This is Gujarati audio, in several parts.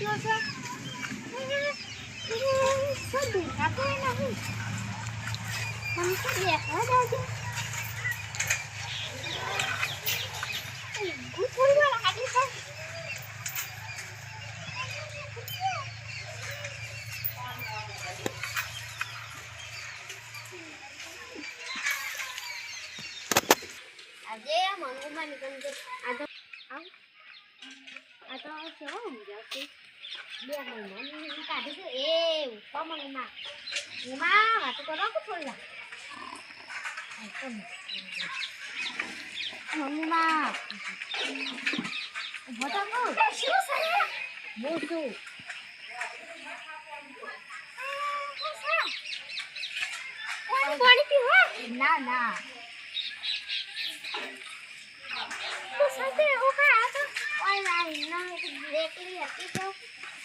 થયો છે. શું દેખાતો નથી મને તો દેખવા દાજો થોડી વાર લાગે છે. આજે મનોમાં નીકળી ગયો આ તો આવ આ તો કેવો સમજાવતી બે મહિનાની કાઢી છે એ ઉપર મહિના એમાં વાતો કરો કે થોડી વાર મમ્મીમાં ઊભો શું છે ના ના સાથે ઓકા આ તો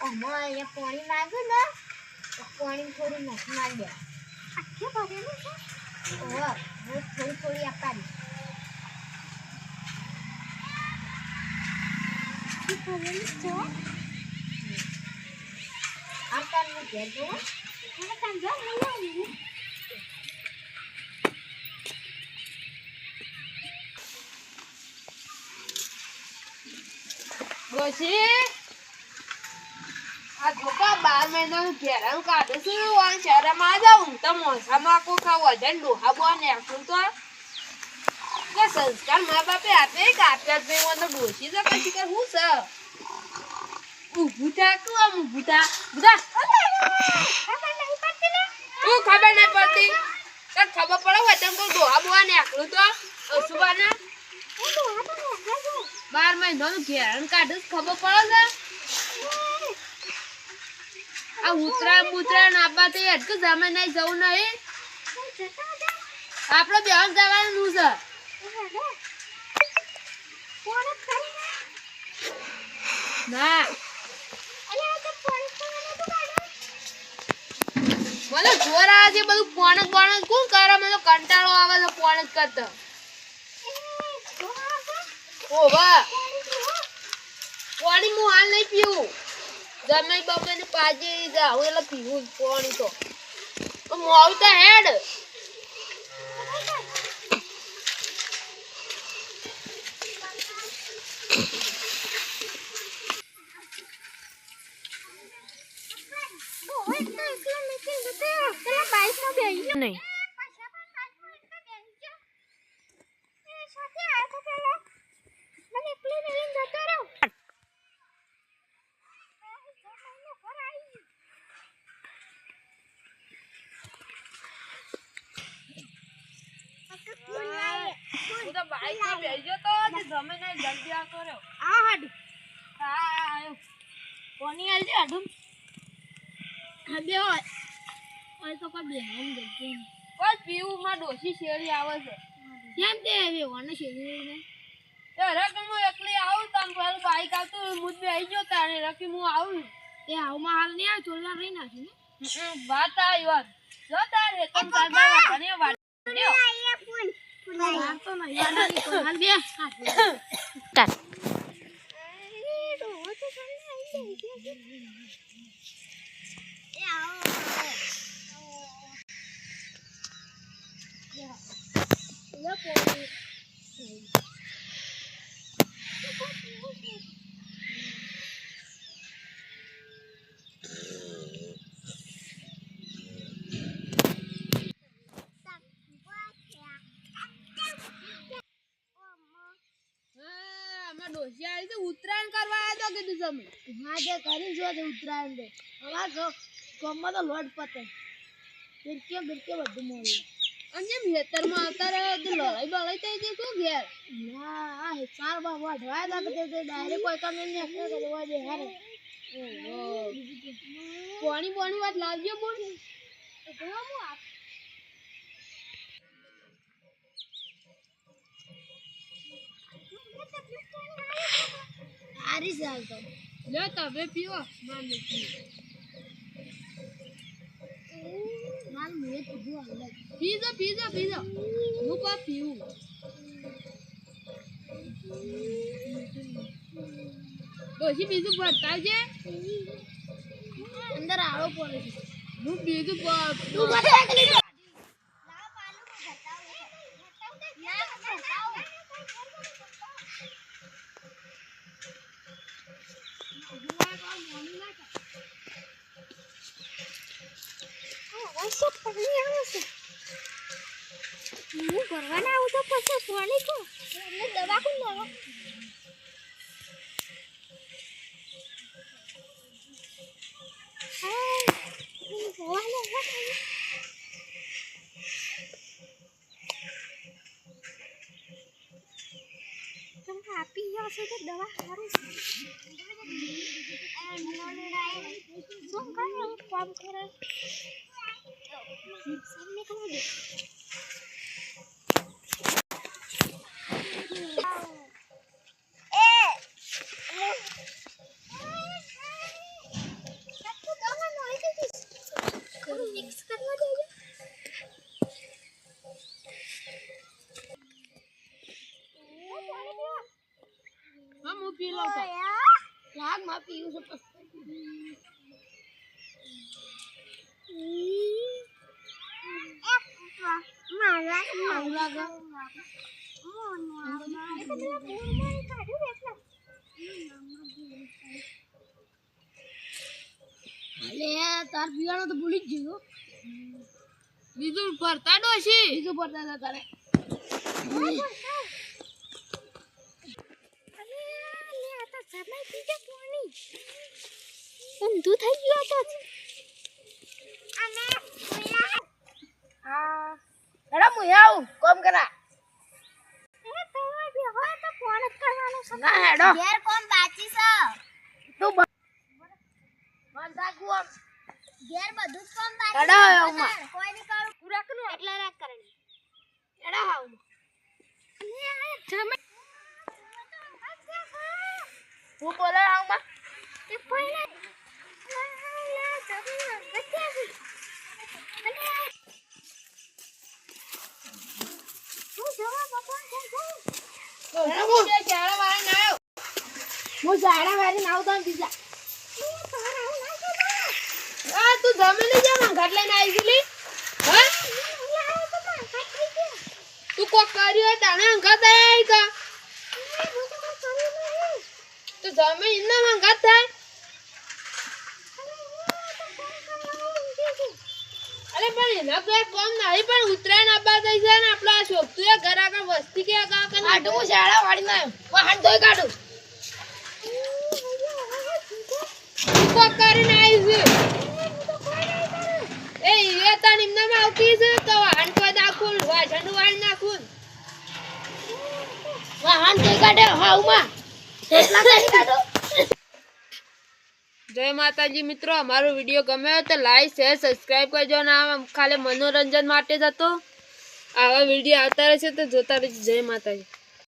અમારે પાણી માંગ્યું ને તો પાણી થોડું નથી માંગ્યા આખી ભરેલું છે? ઓહ હું થોડી થોડી આપવાની ભરેલું છે? આ તારનું ઘેર જુઓ મને કાંઈ જો ડોશી આ જોકા બાર મહિનાનું ઘેરાનું કાઢું છું વાન શહેરમાં જાઉં તો મોસામાં આખું ખાવ વજન ડોહા બોવા નાખું તો કે સંસ્કાર મા બાપે આપે કે આપ્યા જ નહીં હોય તો ડોશી તો પછી કે હું છે ઊભું થા, તું આમ ઊભું થા. બધા તું ખબર નહીં પડતી તને ખબર પડે વજન તો ડોહા બોવા નાખું તો અસુબાના બાર મહિનાનું ઘેરાનું કાઢે ખબર પડે છે? આ ઉતરાયણ ઉતરાયણ આપવા તો હેડકે જમે નહીં, જવું નહીં. આપણે બેહન જવાનું છે. ના. મને જોર આવે છે બધું પોણક પોણક કોણ કરે? મને કંટાળો આવે છે પોણક કરતો. ઓવા. પાણી હું હાલ નહીં પીવું. જમે બમે ને પાજે જાઉં એટલે પીવું જ પાણી તો. મોડું તો હેડ. નહીં. માં બેસી તો જમે નહીં જલ્દી આવતો રહ્યો હા આયો કોની આલજે અડુમ હા હોય. હોય તો કોઈ બેહન જગ્યા બસ પીવું માં ડોસી શેરી આવે છે. કેમ તે હવે ઓને શેરી ને? એ રકી હું એકલી આવું તમ પેલું બાઈક આવતું મુજ બે આવી ગયો તારે રકી હું આવું. તે આવમાં હાલ નહીં આવે ચોલા રહી નાખી ને. વાત આવી વાત. જો તારે તમ તારે ઘણી વાત લ્યો. હાલ તો નહીં યાદ આવી હાલ બે હા, આમાં ડોસી આવી ઉત્તરાયણ કરવા આવ્યા તો કીધું તમે હા જે કરી જો છે ઉત્તરાયણ દે હવે જો ગમમાં તો લોટ પતે. બિરકીઓ બિરકીઓ બધું મળ્યું અને ખેતરમાં આવતા રહ્યો તો લડાઈ બળાઈ થઈ ગઈ શું ઘેર? ના આ ચાર બા વઢવાય તા તે ડાયરેક્ટ કોઈ કામ દે હારે. પાણી પાણી વાત લાવજો બોલ. તો હું આપ આરી સાલ તો લ્યો તમે પીવો માર નહીં પીવો. માલ મુએ કીધું અંદર પીજો પીજો પીજો. હું પણ પીવું. ડોશી બીજું બતાવજે અંદર આવો પડે હું બીજું તું બધા એકલી લાવ પાલું બતાવ ના બતાવ હું ભરવાના આવું તો પછી સોની કો એમને દવા કોણ લેવા તો દવા સારું શું કરે કામ કરે પી તો. લાગમાં પીવું છે પછી તાર પીવાનો તો ભૂલી જ ગયો. બીજું ભરતા ડોશી બીજું પડતા હતા તારે. ઊંધું થઈ ગયું તો હા એડા હું આવું? કોમ કરા. ના હેડો. ઘેર કોમ બાચી છે. તું બંધ આમ. ઘેર બધું જ કોમ બાચી હેડો. તાર કોઈ ની કરું. પૂરા કરું એટલે રાખ કરણી એડા હાવ હું બોલે આવું માં? તે પહેલા લા જમી બચ્ચા અને હું જવા બાપા હું હું ઝાડા વાળી નાવ તો બીજા આ તું જમી લઈ જા ઘાટ લઈને આવી ગયેલી? હા? તું કોક કર્યું હોય તાણે અંગાત આવી કા તું. જમી ઇન્ના અંગાત થાય? અરે પણ એના કોઈ કોમ નહીં પણ ઉતરાયણ આબા થઈ છે ને આપણા એ ઘર આગળ વસ્તી કે આગળ આટલું હું વાળી ના વાહન ધોઈ કાઢું તું કોક કરીને આવી છે એ એ તાર નિમ્નામાં આવતી છે તો વાહન કોઈ નાખું વાસણ વાળી નાખું જય માતાજી મિત્રો, અમારો વીડિયો ગમ્યો તો લાઈક શેર સબસ્ક્રાઈબ કરજો ને આ ખાલી મનોરંજન માટે જ હતો. આવા વીડિયો આવતા રહેશે તો જોતા રહેજો. જય માતાજી.